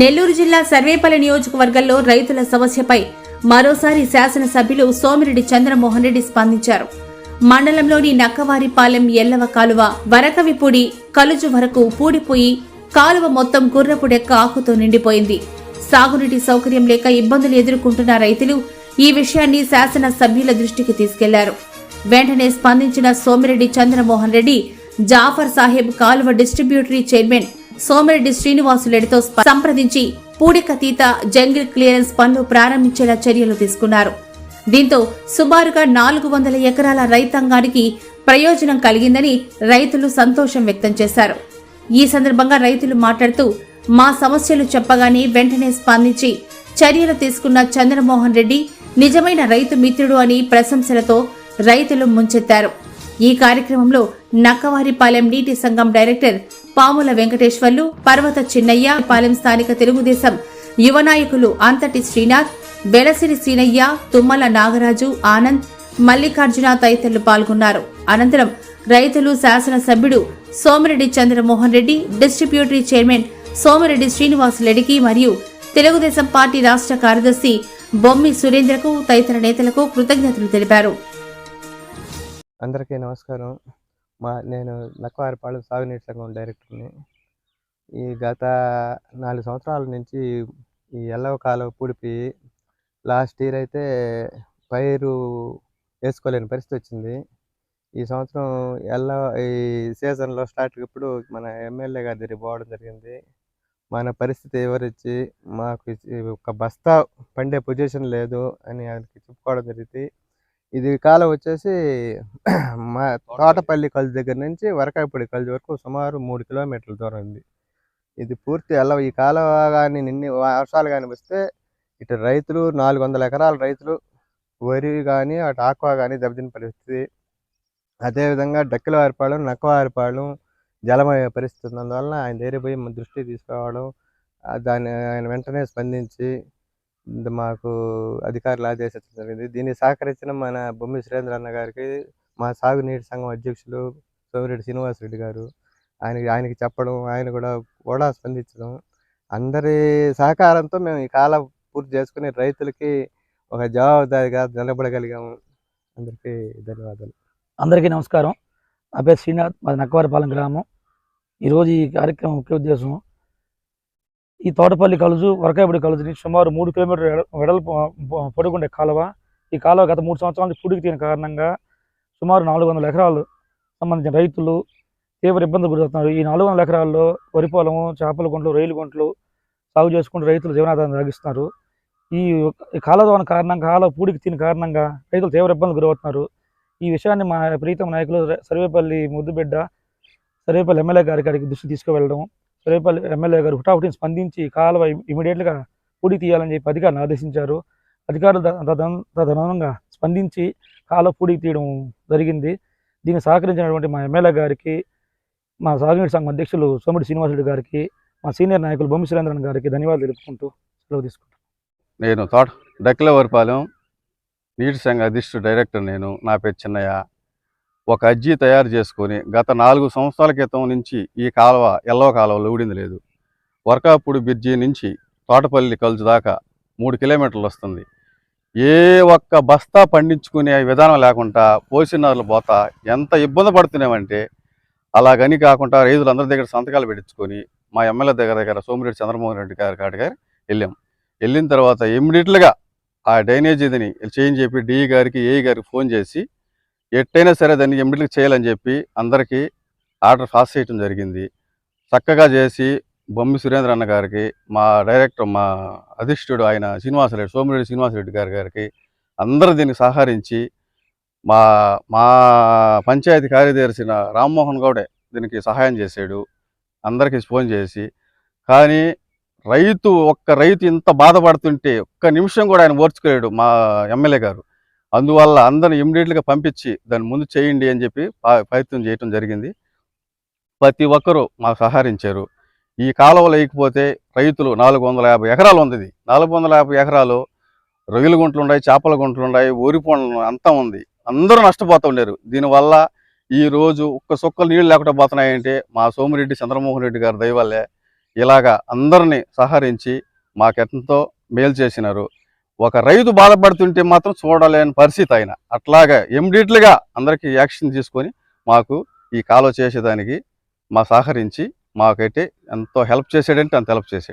నెల్లూరు జిల్లా సర్వేపల్లి నియోజకవర్గంలో రైతుల సమస్యపై మరోసారి శాసనసభ్యులు సోమిరెడ్డి చంద్రమోహన్ రెడ్డి స్పందించారు. మండలంలోని నక్కవారిపాలెం ఎల్లవ కాలువ వరకవిపూడి కలుజు వరకు పూడిపోయి కాలువ మొత్తం గుర్రపుడెక్క ఆకుతో నిండిపోయింది. సాగునీటి సౌకర్యం లేక ఇబ్బందులు ఎదుర్కొంటున్న రైతులు ఈ విషయాన్ని శాసన సభ్యుల దృష్టికి తీసుకెళ్ళారు. వెంటనే స్పందించిన సోమిరెడ్డి చంద్రమోహన్ రెడ్డి జాఫర్ సాహెబ్ కాలువ డిస్ట్రిబ్యూటరీ చైర్మన్ సోమిరెడ్డి శ్రీనివాసులెడ్డితో సంప్రదించి పూడికతీత జంగిల్ క్లియరెన్స్ పనులు ప్రారంభించేలా చర్యలు తీసుకున్నారు. దీంతో సుమారుగా నాలుగు వందల ఎకరాల రైతాంగానికి ప్రయోజనం కలిగిందని రైతులు సంతోషం వ్యక్తం చేశారు. ఈ సందర్భంగా రైతులు మాట్లాడుతూ మా సమస్యలు చెప్పగానే వెంటనే స్పందించి చర్యలు తీసుకున్న చంద్రమోహన్ రెడ్డి నిజమైన రైతు మిత్రుడు అని ప్రశంసలతో రైతులు ముంచెత్తారు. ఈ కార్యక్రమంలో నక్కవారిపాలెం నీటి సంఘం డైరెక్టర్ పాముల వెంకటేశ్వర్లు పర్వత చిన్నయ్య పాలెం స్థానిక తెలుగుదేశం యువ నాయకులు అంతటి శ్రీనాథ్ వెలసిరి సీనయ్య తుమ్మల నాగరాజు ఆనంద్ మల్లికార్జున తదితరులు పాల్గొన్నారు. అనంతరం రైతులు శాసనసభ్యుడు సోమిరెడ్డి చంద్రమోహన్ రెడ్డి డిస్ట్రిబ్యూటరీ చైర్మన్ సోమిరెడ్డి శ్రీనివాసులెడ్డికి మరియు తెలుగుదేశం పార్టీ రాష్ట్ర కార్యదర్శి బొమ్మి సురేంద్రకు తదితర నేతలకు కృతజ్ఞతలు తెలిపారు. అందరికీ నమస్కారం. మా నేను నక్కవారిపాడు సాగునీటి సంఘం డైరెక్టర్ని. ఈ గత నాలుగు సంవత్సరాల నుంచి ఈ ఎల్లవ కాలువ పూడిపోయి లాస్ట్ ఇయర్ అయితే పైరు వేసుకోలేని పరిస్థితి వచ్చింది. ఈ సంవత్సరం ఎల్ల ఈ సీజన్లో స్టార్ట్ ఇప్పుడు మన ఎమ్మెల్యే గారి దగ్గర పోవడం జరిగింది. మన పరిస్థితి వివరించి మాకు ఒక బస్తా పండే పొజిషన్ లేదు అని ఆయనకి చెప్పుకోవడం జరిగింది. ఇది కాలం వచ్చేసి మా తోటపల్లి కలుజు దగ్గర నుంచి వరకాయపూడి కలుజు వరకు సుమారు మూడు కిలోమీటర్ల దూరం ఉంది. ఇది పూర్తి ఎలా ఈ కాలువ కానీ నిన్ని వర్షాలు కానీ వస్తే ఇటు రైతులు నాలుగు వందల ఎకరాల రైతులు వరి కానీ అటు ఆక్వా కానీ దెబ్బతిన పరిస్థితి. అదేవిధంగా డక్కిలవారిపాలెం నక్కవారిపాలెం జలమయ్య పరిస్థితి ఉన్నందువలన ఆయన దగ్గర పోయి తీసుకోవడం తీసుకురావడం దాన్ని ఆయన వెంటనే స్పందించి మాకు అధికారులు ఆదేశించడం జరిగింది. దీన్ని సహకరించిన మన బొమ్మి సురేంద్ర అన్న గారికి మా సాగునీటి సంఘం అధ్యక్షులు సోమిరెడ్డి శ్రీనివాసరెడ్డి గారు ఆయనకి ఆయనకి చెప్పడం ఆయన కూడా కూడా స్పందించడం. అందరి సహకారంతో మేము ఈ కాలం పూర్తి చేసుకుని రైతులకి ఒక జవాబుదారిగా నిలబడగలిగాము. అందరికీ ధన్యవాదాలు. అందరికీ నమస్కారం. నా పేరు శ్రీనాథ్ మాది నక్కవారిపాలెం గ్రామం. ఈరోజు ఈ కార్యక్రమం ముఖ్య ఉద్దేశం ఈ తోటపల్లి కలుజు వరకాయపూడి కలుజుని సుమారు మూడు కిలోమీటర్ వెడల్పు పడుకుండే పొడుగుండే కాలువ. ఈ కాలువ గత మూడు సంవత్సరాలకి పూడికి పుడికి తీయని కారణంగా సుమారు నాలుగు వందల ఎకరాలు సంబంధించిన రైతులు తీవ్ర ఇబ్బందులు గురవుతున్నారు. ఈ నాలుగు వందల ఎకరాల్లో వరి పొలము చేపల గుంటలు రైలు గుంటలు సాగు చేసుకుంటూ రైతులు జీవనాధారం సాగిస్తున్నారు. ఈ కాలువ ద్వారా కారణంగా కాలువ పూడికి తీని కారణంగా రైతులు తీవ్ర ఇబ్బందులు గురవుతున్నారు. ఈ విషయాన్ని మా ప్రీతం నాయకులు సర్వేపల్లి ముద్దుబిడ్డ సర్వేపల్లి ఎమ్మెల్యే గారి గారికి దృష్టి తీసుకువెళ్ళడం రేపల్లి ఎమ్మెల్యే గారు హుటాహుటిని స్పందించి కాలువ ఇమీడియట్గా పూడి తీయాలని చెప్పి అధికారులు ఆదేశించారు. అధికారులు తదనుగుణంగా స్పందించి కాలువ పూడికి తీయడం జరిగింది. దీన్ని సహకరించినటువంటి మా ఎమ్మెల్యే గారికి మా సాగునీటి సంఘం అధ్యక్షులు సోమిడి శ్రీనివాసుడు గారికి మా సీనియర్ నాయకులు బొమ్మి సురేంద్రన్ గారికి ధన్యవాదాలు తెలుపుకుంటూ సెలవు తీసుకుంటాను నేను తోట డెక్లవరిపాలెం నీటి సంఘ అధిష్టు డైరెక్టర్ నేను. నా పేరు చిన్నయ్య. ఒక అజ్జీ తయారు చేసుకొని గత నాలుగు సంవత్సరాల క్రితం నుంచి ఈ కాలువ ఎల్లవ కాలువలో ఊడింది లేదు. వర్కాపూడి బ్రిడ్జి నుంచి తోటపల్లి కలుచు దాకా మూడు కిలోమీటర్లు వస్తుంది. ఏ ఒక్క బస్తా పండించుకునే విధానం లేకుండా పోసినారులు పోతా ఎంత ఇబ్బంది పడుతున్నామంటే అలాగని కాకుండా రైతులందరి దగ్గర సంతకాలు పెట్టించుకొని మా ఎమ్మెల్యే దగ్గర దగ్గర సోమిరెడ్డి చంద్రమోహన్ రెడ్డి గారి కాడి గారు వెళ్ళాం. వెళ్ళిన తర్వాత ఇమ్మీడియట్గా ఆ డ్రైనేజ్ ఇదిని చేంజ్ చెప్పి డిఈ గారికి ఏఈ గారికి ఫోన్ చేసి ఎట్టయినా సరే దాన్ని ఇమ్మీడియట్గా చేయాలని చెప్పి అందరికీ ఆర్డర్ పాస్ చేయటం జరిగింది. చక్కగా చేసి బొమ్మి సురేంద్ర అన్న గారికి మా డైరెక్టర్ మా అధిష్ఠుడు ఆయన శ్రీనివాసరెడ్డి సోమిరెడ్డి శ్రీనివాసరెడ్డి గారి గారికి అందరూ దీనికి సహకరించి మా మా పంచాయతీ కార్యదర్శి రామ్మోహన్ గౌడే దీనికి సహాయం చేశాడు. అందరికీ ఫోన్ చేసి కానీ రైతు ఒక్క రైతు ఇంత బాధపడుతుంటే ఒక్క నిమిషం కూడా ఆయన ఓర్చుకోలేడు మా ఎమ్మెల్యే గారు. అందువల్ల అందరిని ఇమ్మీడియట్గా పంపించి దాన్ని ముందు చేయండి అని చెప్పి ప్రయత్నం చేయటం జరిగింది. ప్రతి ఒక్కరూ మాకు సహకరించారు. ఈ కాలువ లేకపోతే రైతులు నాలుగు వందల యాభై ఎకరాలు ఉంది నాలుగు వందల యాభై ఎకరాలు రొయ్యల గుంటలు ఉన్నాయి చేపల గుంటలు ఉన్నాయి ఊరి పండ్లు అంతా ఉంది. అందరూ నష్టపోతూ ఉండేరు. దీనివల్ల ఈ రోజు ఒక్క సుక్కలు నీళ్ళు లేకుండా పోతున్నాయంటే మా సోమిరెడ్డి చంద్రమోహన్ రెడ్డి గారి దయవల్లే ఇలాగా అందరినీ సహరించి మాకెంతో మేలు చేసినారు. ఒక రైతు బాధపడుతుంటే మాత్రం చూడలేని పరిస్థితి ఆయన. అట్లాగా ఇమ్మీడియట్లుగా అందరికీ యాక్షన్ తీసుకొని మాకు ఈ కాలువ చేసేదానికి మా సహకరించి మాకైతే ఎంతో హెల్ప్ చేసాడంటే అంత హెల్ప్ చేసాడు